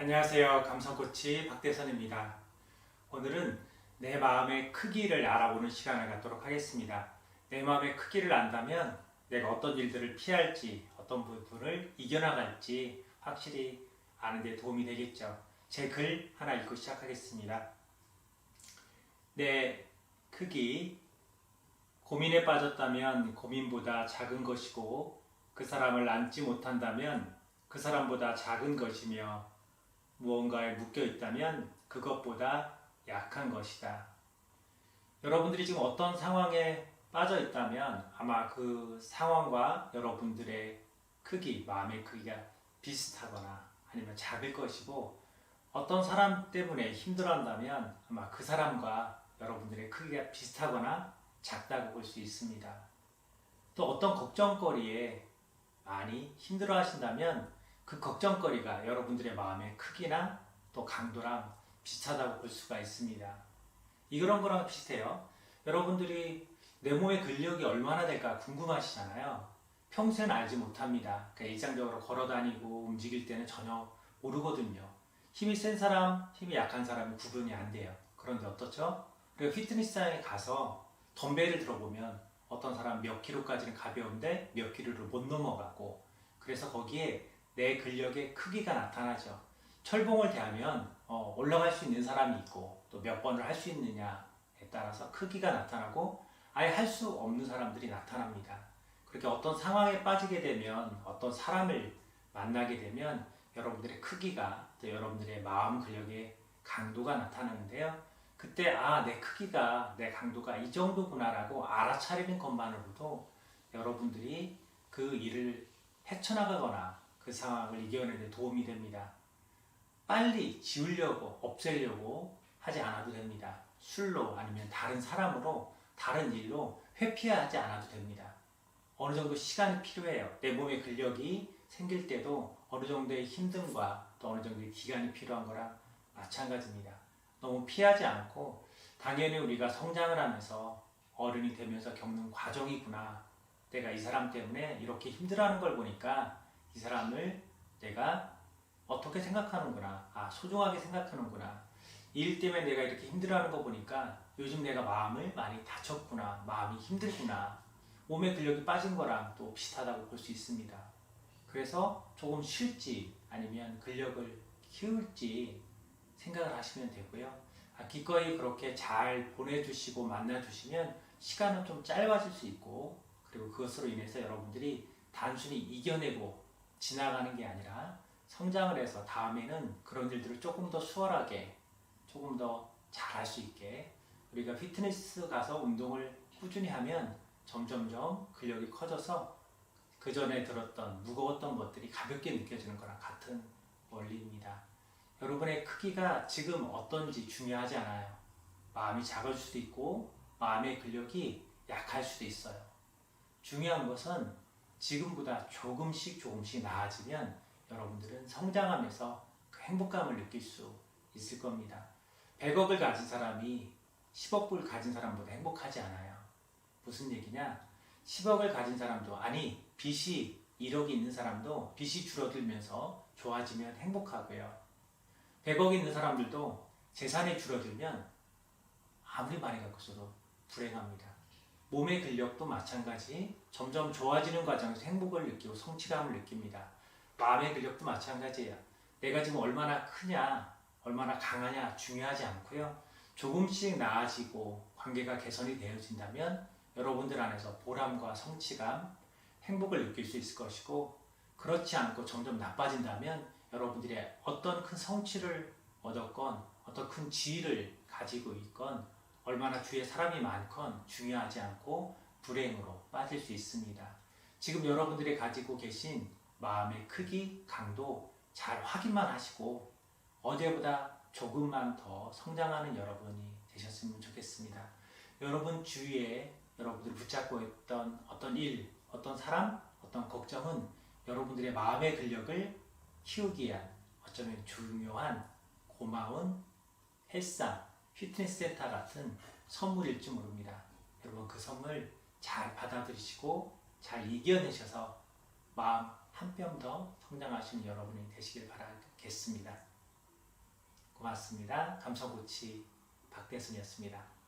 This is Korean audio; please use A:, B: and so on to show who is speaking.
A: 안녕하세요. 감성코치 박대선입니다. 오늘은 내 마음의 크기를 알아보는 시간을 갖도록 하겠습니다. 내 마음의 크기를 안다면 내가 어떤 일들을 피할지, 어떤 부분을 이겨나갈지 확실히 아는 데 도움이 되겠죠. 제 글 하나 읽고 시작하겠습니다. 내 크기, 고민에 빠졌다면 고민보다 작은 것이고 그 사람을 안지 못한다면 그 사람보다 작은 것이며 무언가에 묶여 있다면 그것보다 약한 것이다. 여러분들이 지금 어떤 상황에 빠져 있다면 아마 그 상황과 여러분들의 크기, 마음의 크기가 비슷하거나 아니면 작을 것이고 어떤 사람 때문에 힘들어한다면 아마 그 사람과 여러분들의 크기가 비슷하거나 작다고 볼 수 있습니다. 또 어떤 걱정거리에 많이 힘들어 하신다면 그 걱정거리가 여러분들의 마음의 크기나 또 강도랑 비슷하다고 볼 수가 있습니다. 이런 거랑 비슷해요. 여러분들이 내 몸의 근력이 얼마나 될까 궁금하시잖아요. 평소에는 알지 못합니다. 그러니까 일상적으로 걸어 다니고 움직일 때는 전혀 모르거든요. 힘이 센 사람, 힘이 약한 사람이 구분이 안 돼요. 그런데 어떻죠? 그리고 피트니스장에 가서 덤벨을 들어보면 어떤 사람 몇 킬로까지는 가벼운데 몇 킬로를 못 넘어가고 그래서 거기에 내 근력의 크기가 나타나죠. 철봉을 대하면 어, 올라갈 수 있는 사람이 있고 또 몇 번을 할 수 있느냐에 따라서 크기가 나타나고 아예 할 수 없는 사람들이 나타납니다. 그렇게 어떤 상황에 빠지게 되면 어떤 사람을 만나게 되면 여러분들의 크기가 또 여러분들의 마음 근력의 강도가 나타나는데요. 그때 아 내 크기가 내 강도가 이 정도구나라고 알아차리는 것만으로도 여러분들이 그 일을 헤쳐나가거나 그 상황을 이겨내는 데 도움이 됩니다. 빨리 지우려고 없애려고 하지 않아도 됩니다. 술로 아니면 다른 사람으로 다른 일로 회피하지 않아도 됩니다. 어느 정도 시간이 필요해요. 내 몸의 근력이 생길 때도 어느 정도의 힘듦과 또 어느 정도의 기간이 필요한 거랑 마찬가지입니다. 너무 피하지 않고 당연히 우리가 성장을 하면서 어른이 되면서 겪는 과정이구나. 내가 이 사람 때문에 이렇게 힘들어하는 걸 보니까 이 사람을 내가 어떻게 생각하는구나. 아, 소중하게 생각하는구나. 일 때문에 내가 이렇게 힘들어하는 거 보니까 요즘 내가 마음을 많이 다쳤구나. 마음이 힘들구나. 몸의 근력이 빠진 거랑 또 비슷하다고 볼 수 있습니다. 그래서 조금 쉴지 아니면 근력을 키울지 생각을 하시면 되고요. 아, 기꺼이 그렇게 잘 보내주시고 만나주시면 시간은 좀 짧아질 수 있고 그리고 그것으로 인해서 여러분들이 단순히 이겨내고 지나가는 게 아니라 성장을 해서 다음에는 그런 일들을 조금 더 수월하게 조금 더 잘할 수 있게 우리가 피트니스 가서 운동을 꾸준히 하면 점점점 근력이 커져서 그 전에 들었던 무거웠던 것들이 가볍게 느껴지는 거랑 같은 원리입니다. 여러분의 크기가 지금 어떤지 중요하지 않아요. 마음이 작을 수도 있고 마음의 근력이 약할 수도 있어요. 중요한 것은 지금보다 조금씩 조금씩 나아지면 여러분들은 성장하면서 그 행복감을 느낄 수 있을 겁니다. 100억을 가진 사람이 10억을 가진 사람보다 행복하지 않아요. 무슨 얘기냐? 10억을 가진 사람도 아니 빚이 1억이 있는 사람도 빚이 줄어들면서 좋아지면 행복하고요. 100억 있는 사람들도 재산이 줄어들면 아무리 많이 갖고 있어도 불행합니다. 몸의 근력도 마찬가지 점점 좋아지는 과정에서 행복을 느끼고 성취감을 느낍니다. 마음의 근력도 마찬가지예요. 내가 지금 얼마나 크냐, 얼마나 강하냐 중요하지 않고요. 조금씩 나아지고 관계가 개선이 되어진다면 여러분들 안에서 보람과 성취감, 행복을 느낄 수 있을 것이고 그렇지 않고 점점 나빠진다면 여러분들이 어떤 큰 성취를 얻었건 어떤 큰 지위를 가지고 있건 얼마나 주위에 사람이 많건 중요하지 않고 불행으로 빠질 수 있습니다. 지금 여러분들이 가지고 계신 마음의 크기, 강도 잘 확인만 하시고 어제보다 조금만 더 성장하는 여러분이 되셨으면 좋겠습니다. 여러분 주위에 여러분들이 붙잡고 있던 어떤 일, 어떤 사람, 어떤 걱정은 여러분들의 마음의 근력을 키우기 위한 어쩌면 중요한 고마운 헬스장, 피트니스 센터 같은 선물일지 모릅니다. 여러분 그 선물 잘 받아들이시고 잘 이겨내셔서 마음 한 뼘 더 성장하시는 여러분이 되시길 바라겠습니다. 고맙습니다. 감성고치 박대순이었습니다.